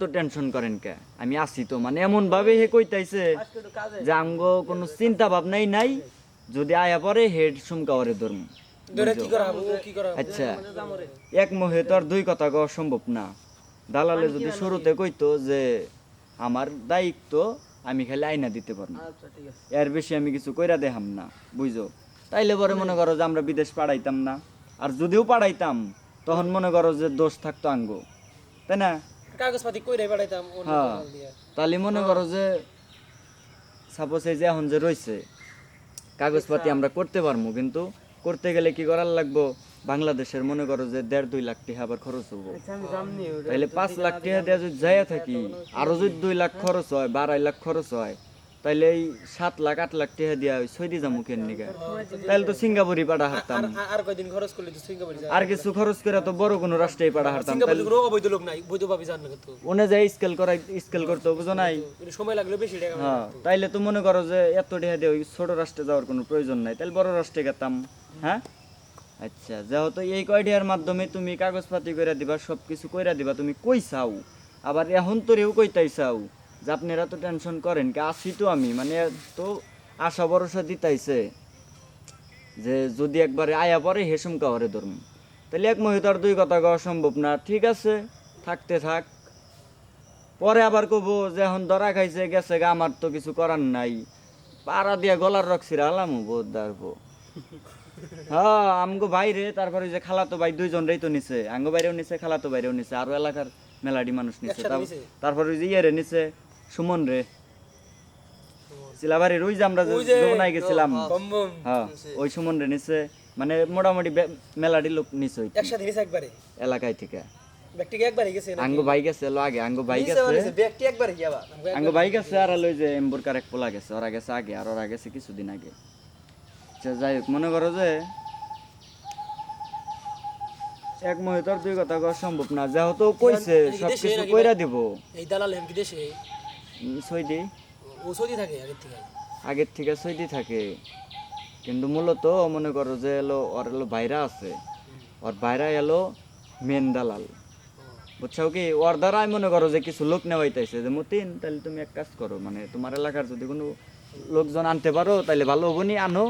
তো টেনশন করেন কে? আমি আসি তো মানে এমন ভাবে হে কইতাইছে যে আঙ্গ কোনো চিন্তা ভাবনাই নাই যদি আয়া পরে হেড সুমকা ওরে ধরম? আচ্ছা এক মহে তো আর দুই কথা কওয়া সম্ভব না। দালালে যদি শুরুতে কইতো যে আমার দায়িত্ব আমি খালি আইনা দিতে পারব। আচ্ছা ঠিক আছে। এর বেশি আমি কিছু কইরা দেখাম না বুঝো তাইলে পরে মনে করো যে আমরা বিদেশ পাঠাইতাম না। আর যদিও পাঠাইতাম তখন মনে করো যে দোষ থাকতো আঙ্গো তাই না? কাগজপাতি কইরে বেড়াইতাম হ্যাঁ। তাহলে মনে করো যে সাপোজ এই যে এখন যে রয়েছে কাগজপাতি আমরা করতে পারব কিন্তু করতে গেলে কি করার লাগবো? বাংলাদেশের মনে করো যে দেড় দুই লাখ টাকা আবার খরচ হব। তাহলে পাঁচ লাখ টাকা দিয়ে যদি যাইয়া থাকি আরও যদি দুই লাখ খরচ হয় বা আড়াই লাখ খরচ হয় তাইলে এই সাত লাখ আট লাখ টাকা দিয়া ওই সৌদি যাব কেন নিকা? তাহলে তো সিঙ্গাপুরি পাঠা হারতাম। আর আর কয়দিন খরচ করলে তো সিঙ্গাপুর আর কিছু খরচ করে তো বড় কোনো রাষ্ট্রে পাঠা হারতাম। সিঙ্গাপুর তাহলে কোনো অবৈধ লোক নাই বৈধ ভাবে জান না কিন্তু ওনে যাই স্কেল করাই স্কেল করতে বুঝো নাই? সময় লাগলে বেশি টাকা হ্যাঁ তাইলে তো মনে করো যে এত টাকা দিয়ে ওই ছোট রাষ্ট্রে যাওয়ার কোনো প্রয়োজন নাই। তাহলে বড় রাষ্ট্রে গেতাম হ্যাঁ? আচ্ছা যেহেতু এই কয়টিয়ার মাধ্যমে তুমি কাগজপাতি কইরা দিবা সব কিছু কইরা দিবা তুমি কই চাও? আবার এখন তোরেও কইতাই চাও। যে আপনারা তো টেনশন করেন কি আসি তো আমি? মানে তো আশা ভরসা দিতাইছে যে যদি একবারে আয়া পরে হেসুম কাওয়ারে ধরুন তাহলে এক মহিত আর দুই কথা কওয়া সম্ভব না। ঠিক আছে থাকতে থাক। পরে আবার কব যে এখন ধরা খাইছে গেছে গা আমার তো কিছু করার নাই। পাড়া দিয়া গলার রক্সিরা আলাম বোধ দেখব হ্যাঁ আমগো বাইরে তারপরে যে খালাতো ভাই দুইজন রেই তো নিছে। আঙ্গো বাইরেও নিছে খালাতো বাইরেও নিছে। আরও এলাকার মেলাডি মানুষ নিছে? তারপরে যে ইয়ে নিছে। সুমন রে। সিলাবাড়ির ওই যে আমরা যমুনায় গেছিলাম। হ্যাঁ ওই সুমন রে নিছে মানে মোটামুটি মেলাডি লোক নিছে ওই একসাথে নিছে একবারে? এলাকায় থেকে। একবারে গেছে আঙ্গো ভাই গেছে লো আগে আঙ্গো ভাই গেছে ব্যক্তি একবারে গিয়াবা আঙ্গো ভাই গেছে আর লই যে এম্বুরকার এক পোলা গেছে। ওরা গেছে আগে আর ওরা গেছে কিছুদিন আগে। আচ্ছা যাই হোক মনে করো যে এক মুহূর্তর দুই কথা কওয়া সম্ভব না। যেহেতু কইছে এই সব কিছু কইরা দিব। এই দালাল দেশে সৈদি? ও সৌদি থাকে আগের থেকে? আগের থেকে সৈদি থাকে। কিন্তু মূলত মনে করো যে এলো ওর এলো বাইরা আছে। ওর বাইরা এলো মেন দালাল। বুঝছ কি? ওর দ্বারাই মনে করো যে কিছু লোক নেওয়াইতেছে যে মতিন তাহলে তুমি এক কাজ করো মানে তোমার এলাকার যদি কোনো লোকজন আনতে পারো তাহলে ভালো হব নি আনো।